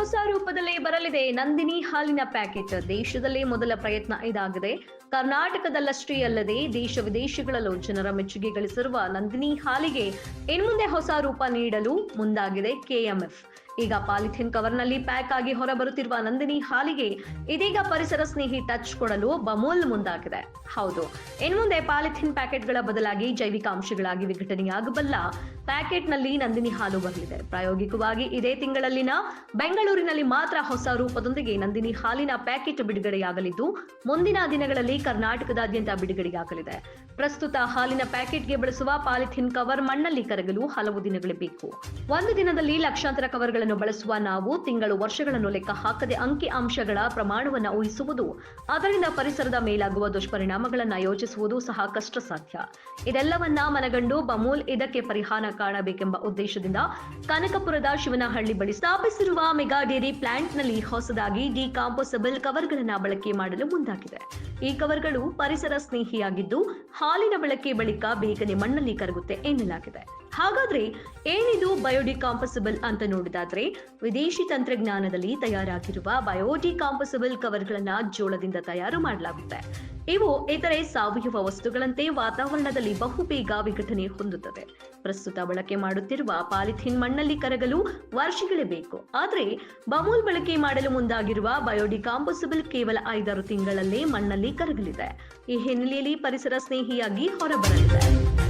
ಹೊಸ ರೂಪದಲ್ಲಿ ಬರಲಿದೆ. ನಂದಿನಿ ಹಾಲಿನ ಪ್ಯಾಕೆಟ್. ದೇಶದಲ್ಲೇ ಮೊದಲ ಪ್ರಯತ್ನ ಇದಾಗಿದೆ. ಕರ್ನಾಟಕದಲ್ಲಷ್ಟೇ ಅಲ್ಲದೆ ದೇಶ ವಿದೇಶಗಳಲ್ಲೂ ಜನರ ಮೆಚ್ಚುಗೆ ಗಳಿಸಿರುವ ನಂದಿನಿ ಹಾಲಿಗೆ ಇನ್ಮುಂದೆ ಹೊಸ ರೂಪ ನೀಡಲು ಮುಂದಾಗಿದೆ ಕೆಎಂಎಫ್ ಈಗ ಪಾಲಿಥಿನ್ ಕವರ್ನಲ್ಲಿ ಪ್ಯಾಕ್ ಆಗಿ ಹೊರಬರುತ್ತಿರುವ ನಂದಿನಿ ಹಾಲಿಗೆ ಇದೀಗ ಪರಿಸರ ಸ್ನೇಹಿ ಟಚ್ ಕೊಡಲು ಬಮೂಲ್ ಮುಂದಾಗಿದೆ. ಹೌದು ಇನ್ಮುಂದೆ ಪಾಲಿಥಿನ್ ಪ್ಯಾಕೆಟ್ಗಳ ಬದಲಾಗಿ ಜೈವಿಕ ಅಂಶಗಳಾಗಿ ವಿಘಟನೆಯಾಗಬಲ್ಲ ಪ್ಯಾಕೆಟ್ನಲ್ಲಿ ನಂದಿನಿ ಹಾಲು ಬರಲಿದೆ ಪ್ರಾಯೋಗಿಕವಾಗಿ ಇದೇ ತಿಂಗಳಲ್ಲಿನ ಬೆಂಗಳೂರಿನಲ್ಲಿ ಮಾತ್ರ ಹೊಸ ರೂಪದೊಂದಿಗೆ ನಂದಿನಿ ಹಾಲಿನ ಪ್ಯಾಕೆಟ್ ಬಿಡುಗಡೆಯಾಗಲಿದ್ದು, ಮುಂದಿನ ದಿನಗಳಲ್ಲಿ ಕರ್ನಾಟಕದಾದ್ಯಂತ ಬಿಡುಗಡೆಯಾಗಲಿದೆ. ಪ್ರಸ್ತುತ ಹಾಲಿನ ಪ್ಯಾಕೆಟ್ಗೆ ಬಳಸುವ ಪಾಲಿಥಿನ್ ಕವರ್ ಮಣ್ಣಲ್ಲಿ ಕರಗಲು ಹಲವು ದಿನಗಳೇ ಬೇಕು ಒಂದು ದಿನದಲ್ಲಿ ಲಕ್ಷಾಂತರ ಕವರ್ಗಳನ್ನು ಬಳಸುವ ನಾವು ತಿಂಗಳು ವರ್ಷಗಳನ್ನು ಲೆಕ್ಕ ಹಾಕದೆ ಅಂಕಿ ಅಂಶಗಳ ಪ್ರಮಾಣವನ್ನು ಊಹಿಸುವುದು ಅದರಿಂದ ಪರಿಸರದ ಮೇಲಾಗುವ ದುಷ್ಪರಿಣಾಮಗಳನ್ನು ಯೋಚಿಸುವುದು ಸಹ ಕಷ್ಟ ಸಾಧ್ಯ ಇದೆಲ್ಲವನ್ನ ಮನಗಂಡು ಬಮೂಲ್ ಇದಕ್ಕೆ ಪರಿಹಾರ ಕಾಣಬೇಕೆಂಬ ಉದ್ದೇಶದಿಂದ ಕನಕಪುರದ ಶಿವನಹಳ್ಳಿ ಬಳಿ ಸ್ಥಾಪಿಸಿರುವ ಮೆಗಾ ಡೇರಿ ಪ್ಲಾಂಟ್ನಲ್ಲಿ ಹೊಸದಾಗಿ ಡಿಕಾಂಪೋಸಬಲ್ ಕವರ್ಗಳನ್ನು ಬಳಕೆ ಮಾಡಲು ಮುಂದಾಗಿದೆ. ಈ ಕವರ್ಗಳು ಪರಿಸರ ಸ್ನೇಹಿಯಾಗಿದ್ದು, ಹಾಲಿನ ಬಳಕೆ ಬಳಿಕ ಬೇಗನೆ ಮಣ್ಣಲ್ಲಿ ಕರಗುತ್ತೆ ಎನ್ನಲಾಗಿದೆ. ಹಾಗಾದ್ರೆ ಏನಿದು ಬಯೋಡಿಕಾಂಪಸಿಬಲ್ ಅಂತ ನೋಡಿದಾದ್ರೆ ವಿದೇಶಿ ತಂತ್ರಜ್ಞಾನದಲ್ಲಿ ತಯಾರಾಗಿರುವ ಬಯೋಡಿಕಾಂಪಸಿಬಲ್ ಕವರ್ಗಳನ್ನ ಜೋಳದಿಂದ ತಯಾರು ಮಾಡಲಾಗುತ್ತೆ. ಇವು ಇತರೆ ಸಾವಯವ ವಸ್ತುಗಳಂತೆ ವಾತಾವರಣದಲ್ಲಿ ಬಹುಬೇಗ ವಿಘಟನೆ ಹೊಂದುತ್ತದೆ ಪ್ರಸ್ತುತ ಬಳಕೆ ಮಾಡುತ್ತಿರುವ ಪಾಲಿಥಿನ್ ಮಣ್ಣಲ್ಲಿ ಕರಗಲು ವರ್ಷಗಳೇ ಬೇಕು. ಆದ್ರೆ ಬಮೂಲ್ ಬಳಕೆ ಮಾಡಲು ಮುಂದಾಗಿರುವ ಬಯೋಡಿಕಾಂಪೋಸಿಬಲ್ ಕೇವಲ ಐದಾರು ತಿಂಗಳಲ್ಲೇ ಮಣ್ಣಲ್ಲಿ ಕರಗಲಿದೆ. ಈ ಹಿನ್ನೆಲೆಯಲ್ಲಿ ಪರಿಸರ ಸ್ನೇಹಿಯಾಗಿ ಹೊರಬರಲಿದೆ.